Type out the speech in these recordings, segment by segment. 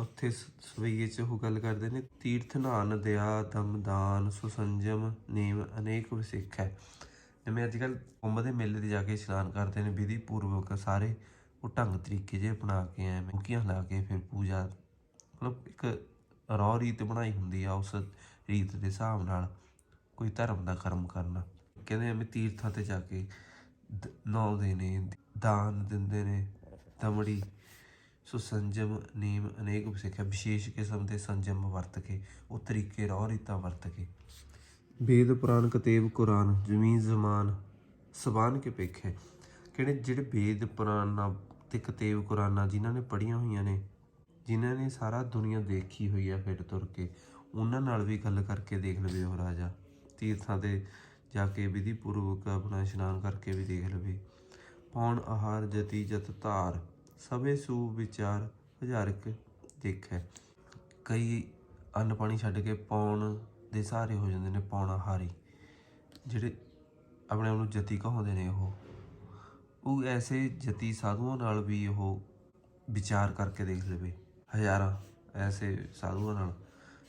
ਚੌਥੇ ਸ- ਸਵਈਏ 'ਚ ਉਹ ਗੱਲ ਕਰਦੇ ਨੇ, ਤੀਰਥ ਨਾਨ ਦਇਆ ਦਮਦਾਨ ਸੁਸੰਜਮ ਨੇਮ ਅਨੇਕ ਵਿਸਿੱਖ। ਹੈ ਜਿਵੇਂ ਅੱਜ ਕੱਲ ਕੁੰਭ ਦੇ ਮੇਲੇ ਤੇ ਜਾ ਕੇ ਇਸ਼ਨਾਨ ਕਰਦੇ ਨੇ ਵਿਧੀ ਪੂਰਵਕ ਸਾਰੇ ਉਹ ਢੰਗ ਤਰੀਕੇ ਜੇ ਅਪਣਾ ਕੇ ਐਵੇਂ ਮੁਕੀਆਂ ਲਾ ਕੇ ਫਿਰ ਪੂਜਾ, ਮਤਲਬ ਇੱਕ ਰੌ ਰੀਤ ਬਣਾਈ ਹੁੰਦੀ ਆ ਉਸ ਰੀਤ ਦੇ ਹਿਸਾਬ ਨਾਲ ਕੋਈ ਧਰਮ ਦਾ ਕਰਮ ਕਰਨਾ। ਕਹਿੰਦੇ ਐਵੇਂ ਤੀਰਥਾਂ ਤੇ ਜਾ ਕੇ ਦ- ਨਹਾਉਂਦੇ ਨੇ, ਦਾਨ ਦਿੰਦੇ ਨੇ, ਦਮੜੀ ਸੋ ਸੰਜਮ ਨੇਮ ਅਨੇਕ ਸਿੱਖਿਆ ਵਿਸ਼ੇਸ਼ ਕਿਸਮ ਦੇ ਸੰਜਮ ਵਰਤ ਕੇ, ਉਹ ਤਰੀਕੇ ਰੌ ਰੀਤਾ ਵਰਤ ਕੇ। ਵੇਦ ਪੁਰਾਣ ਕਤੇਬ ਕੁਰਾਨ, ਜ਼ਮੀਨ ਜ਼ਮਾਨ, ਸਬਾਨ ਕੇ ਪੇਖੇ। ਕਿਹੜੇ ਜਿਹੜੇ ਵੇਦ ਪੁਰਾਣਾ ਤੇ ਕਤੇਬ ਕੁਰਾਨਾਂ ਜਿਨ੍ਹਾਂ ਨੇ ਪੜ੍ਹੀਆਂ ਹੋਈਆਂ ਨੇ, ਜਿਨ੍ਹਾਂ ਨੇ ਸਾਰਾ ਦੁਨੀਆ ਦੇਖੀ ਹੋਈ ਆ ਫਿਰ ਤੁਰ ਕੇ, ਉਹਨਾਂ ਨਾਲ ਵੀ ਗੱਲ ਕਰਕੇ ਦੇਖ ਲਵੇ ਉਹ ਰਾਜਾ। ਤੀਰਥਾਂ ਤੇ ਜਾ ਕੇ ਵਿਧੀ ਪੂਰਵਕ ਆਪਣਾ ਇਸ਼ਨਾਨ ਕਰਕੇ ਵੀ ਦੇਖ ਲਵੇ। ਪੌਣ ਆਹਾਰ ਜਤੀ ਜਤ ਧਾਰ ਸਭੇ ਸੂ ਵਿਚਾਰ ਹਜ਼ਾਰਕ ਦੇਖੈ। ਕਈ ਅੰਨ ਪਾਣੀ ਛੱਡ ਕੇ ਪੌਣ ਦੇ ਸਹਾਰੇ ਹੋ ਜਾਂਦੇ ਨੇ ਪੌਣ ਆਹਾਰੀ ਜਿਹੜੇ ਆਪਣੇ ਆਪ ਨੂੰ ਜਤੀ ਕਹਾਉਂਦੇ ਨੇ ਉਹ। ਉਹ ਐਸੇ ਜਤੀ ਸਾਧੂਆਂ ਨਾਲ ਵੀ ਉਹ ਵਿਚਾਰ ਕਰਕੇ ਦੇਖ ਲਵੇ। ਹਜ਼ਾਰਾਂ ਐਸੇ ਸਾਧੂਆਂ ਨਾਲ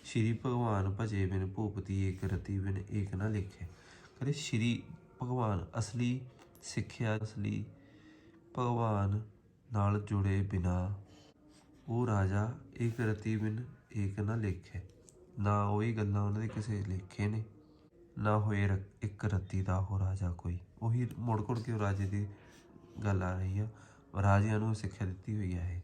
ਸ਼੍ਰੀ ਭਗਵਾਨ ਭਜੇ ਬਿਨ ਭੂਪਤੀ ਏਕ ਰਤੀ ਬਿਨ ਏਕ ਨਾ ਲਿਖੇ। ਕਹਿੰਦੇ ਸ਼੍ਰੀ ਭਗਵਾਨ ਅਸਲੀ ਸਿੱਖਿਆ ਅਸਲੀ ਭਗਵਾਨ ਨਾਲ ਜੁੜੇ ਬਿਨਾ ਉਹ ਰਾਜਾ ਇੱਕ ਰਤੀ ਬਿਨ ਏਕ ਨਾ ਲਿਖੇ। ਨਾ ਉਹੀ ਗੱਲਾਂ ਉਹਨਾਂ ਦੇ ਕਿਸੇ ਲੇਖੇ ਨੇ, ਨਾ ਹੋਏ ਰ- ਇੱਕ ਰੱਤੀ ਦਾ ਉਹ ਰਾਜਾ ਕੋਈ। ਉਹੀ ਮੁੜ ਕੁੜ ਕੇ ਉਹ ਰਾਜੇ ਦੀ ਗੱਲ ਆ ਰਹੀ ਆ। ਰਾਜਿਆਂ ਨੂੰ ਸਿੱਖਿਆ ਦਿੱਤੀ ਹੋਈ ਹੈ ਇਹ।